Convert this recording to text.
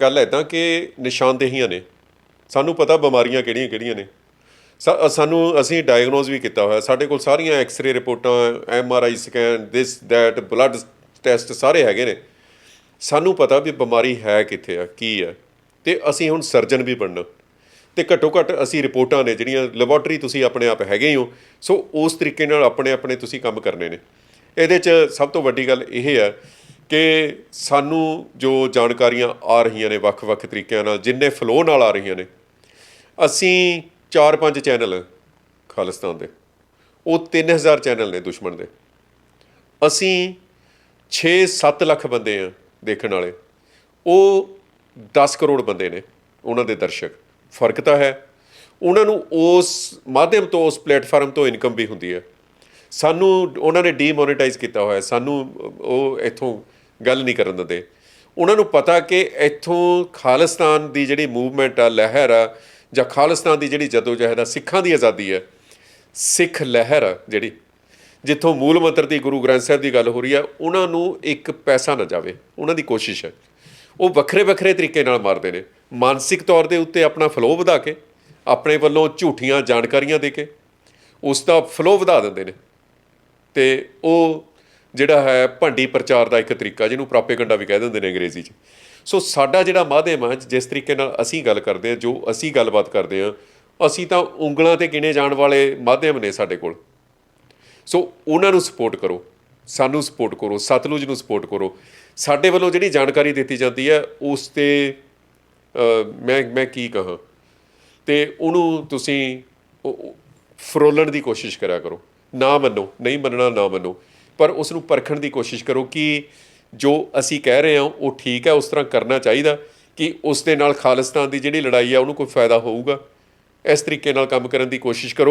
ਗੱਲ ਐਦਾਂ ਕਿ ਨਿਸ਼ਾਨਦੇਹੀਆਂ ਨੇ। ਸਾਨੂੰ ਪਤਾ ਬਿਮਾਰੀਆਂ ਕਿਹੜੀਆਂ ਕਿਹੜੀਆਂ ਨੇ। ਸਾ- ਸਾਨੂੰ ਅਸੀਂ ਡਾਇਗਨੋਸ ਵੀ ਕੀਤਾ ਹੋਇਆ। ਸਾਡੇ ਕੋਲ ਸਾਰੀਆਂ ਐਕਸ-ਰੇ ਰਿਪੋਰਟਾਂ M R I scan this that blood test ਸਾਰੇ ਹੈਗੇ ਨੇ। ਸਾਨੂੰ ਪਤਾ ਵੀ ਬਿਮਾਰੀ ਹੈ ਕਿੱਥੇ ਆ, ਕੀ ਆ। ਤੇ ਅਸੀਂ ਹੁਣ ਸਰਜਨ ਵੀ ਬਣਨਾ। ਤੇ ਘੱਟੋ ਘੱਟ ਅਸੀਂ ਰਿਪੋਰਟਾਂ ਨੇ ਜਿਹੜੀਆਂ ਲੈਬੋਰਟਰੀ ਤੁਸੀਂ ਆਪਣੇ ਆਪ ਹੈਗੇ ਹੀ ਹੋ। ਸੋ ਉਸ ਤਰੀਕੇ ਨਾਲ ਆਪਣੇ ਆਪਣੇ ਤੁਸੀਂ ਕੰਮ ਕਰਨੇ ਨੇ। ਇਹਦੇ 'ਚ ਸਭ ਤੋਂ ਵੱਡੀ ਗੱਲ ਇਹ ਹੈ ਕਿ ਸਾਨੂੰ ਜੋ ਜਾਣਕਾਰੀਆਂ ਆ ਰਹੀਆਂ ਨੇ ਵੱਖ-ਵੱਖ ਤਰੀਕਿਆਂ ਨਾਲ, ਜਿੰਨੇ ਫਲੋ ਨਾਲ ਆ ਰਹੀਆਂ ਨੇ, ਅਸੀਂ 4-5 ਚੈਨਲ ਖਾਲਿਸਤਾਨ ਦੇ, ਉਹ 3000 ਚੈਨਲ ਨੇ ਦੁਸ਼ਮਣ ਦੇ। ਅਸੀਂ 6-7 ਲੱਖ ਬੰਦੇ ਆ ਦੇਖਣ ਵਾਲੇ, ਉਹ 10 ਕਰੋੜ ਬੰਦੇ ਨੇ ਉਹਨਾਂ ਦੇ ਦਰਸ਼ਕ। ਫ਼ਰਕ ਤਾਂ ਹੈ, ਉਹਨਾਂ ਨੂੰ ਉਸ ਮਾਧਿਅਮ ਤੋਂ, ਉਸ ਪਲੇਟਫਾਰਮ ਤੋਂ ਇਨਕਮ ਵੀ ਹੁੰਦੀ ਹੈ। ਸਾਨੂੰ, ਉਹਨਾਂ ਨੇ ਡੀਮੋਨੇਟਾਈਜ਼ ਕੀਤਾ ਹੋਇਆ ਸਾਨੂੰ ਉਹ ਇੱਥੋਂ ਗੱਲ ਨਹੀਂ ਕਰਨ ਦਿੰਦੇ। ਉਹਨਾਂ ਨੂੰ ਪਤਾ ਕਿ ਇੱਥੋਂ ਖਾਲਿਸਤਾਨ ਦੀ ਜਿਹੜੀ ਮੂਵਮੈਂਟ ਆ, ਲਹਿਰ ਆ, ਜਾਂ ਖਾਲਿਸਤਾਨ ਦੀ ਜਿਹੜੀ ਜਦੋਜਹਿਦ ਆ, ਸਿੱਖਾਂ ਦੀ ਆਜ਼ਾਦੀ ਹੈ ਸਿੱਖ ਲਹਿਰ ਆ ਜਿਹੜੀ, ਜਿੱਥੋਂ ਮੂਲ ਮੰਤਰ ਦੀ ਗੁਰੂ ਗ੍ਰੰਥ ਸਾਹਿਬ ਦੀ ਗੱਲ ਹੋ ਰਹੀ ਆ, ਉਹਨਾਂ ਨੂੰ ਇੱਕ ਪੈਸਾ ਨਾ ਜਾਵੇ। ਉਹਨਾਂ ਦੀ ਕੋਸ਼ਿਸ਼ ਹੈ ਉਹ ਵੱਖਰੇ ਵੱਖਰੇ ਤਰੀਕੇ ਨਾਲ ਮਾਰਦੇ ਨੇ। ਮਾਨਸਿਕ ਤੌਰ ਦੇ ਉੱਤੇ ਆਪਣਾ ਫਲੋ ਵਧਾ ਕੇ, ਆਪਣੇ ਵੱਲੋਂ ਝੂਠੀਆਂ ਜਾਣਕਾਰੀਆਂ ਦੇ ਕੇ, ਉਸ ਦਾ ਫਲੋ ਵਧਾ ਦਿੰਦੇ ਨੇ। ਤੇ ਉਹ ਜਿਹੜਾ ਹੈ ਭਾਂਡੀ ਪ੍ਰਚਾਰ ਦਾ ਇੱਕ ਤਰੀਕਾ, ਜਿਹਨੂੰ ਪ੍ਰੋਪੇਗੈਂਡਾ ਵੀ ਕਹਿ ਦਿੰਦੇ ਨੇ ਅੰਗਰੇਜ਼ੀ 'ਚ। ਸੋ ਸਾਡਾ ਜਿਹੜਾ ਮਾਧਿਅਮ ਹੈ, ਜਿਸ ਤਰੀਕੇ ਨਾਲ ਅਸੀਂ ਗੱਲ ਕਰਦੇ ਹਾਂ, ਜੋ ਅਸੀਂ ਗੱਲਬਾਤ ਕਰਦੇ ਹਾਂ, ਅਸੀਂ ਤਾਂ ਉਂਗਲਾਂ ਤੇ ਗਿਣੇ ਜਾਣ ਵਾਲੇ ਮਾਧਿਅਮ ਨੇ ਸਾਡੇ ਕੋਲ। ਸੋ ਉਹਨਾਂ ਨੂੰ ਸਪੋਰਟ ਕਰੋ, ਸਾਨੂੰ ਸਪੋਰਟ ਕਰੋ, ਸਤਲੁਜ ਨੂੰ ਸਪੋਰਟ ਕਰੋ। ਸਾਡੇ ਵੱਲੋਂ ਜਿਹੜੀ ਜਾਣਕਾਰੀ ਦਿੱਤੀ ਜਾਂਦੀ ਹੈ, ਉਸ ਤੇ ਮੈਂ ਮੈਂ ਕੀ ਕਹਾਂ? ਤੇ ਉਹਨੂੰ ਤੁਸੀਂ ਫਰੋਲਣ ਦੀ ਕੋਸ਼ਿਸ਼ ਕਰਿਆ ਕਰੋ। ਨਾ ਮੰਨੋ, ਨਹੀਂ ਮੰਨਣਾ, ਨਾ ਮੰਨੋ। ਪਰ ਉਸ ਨੂੰ ਪਰਖਣ ਦੀ ਕੋਸ਼ਿਸ਼ ਕਰੋ ਕਿ ਜੋ ਅਸੀਂ ਕਹਿ ਰਹੇ ਹਾਂ, ਉਹ ਠੀਕ ਹੈ, ਉਸ ਤਰ੍ਹਾਂ ਕਰਨਾ ਚਾਹੀਦਾ ਕਿ ਉਸ ਦੇ ਨਾਲ ਖਾਲਿਸਤਾਨ ਦੀ ਜਿਹੜੀ ਲੜਾਈ ਆ, ਉਹਨੂੰ ਕੋਈ ਫਾਇਦਾ ਹੋਊਗਾ। ਇਸ ਤਰੀਕੇ ਨਾਲ ਕੰਮ ਕਰਨ ਦੀ ਕੋਸ਼ਿਸ਼ ਕਰੋ।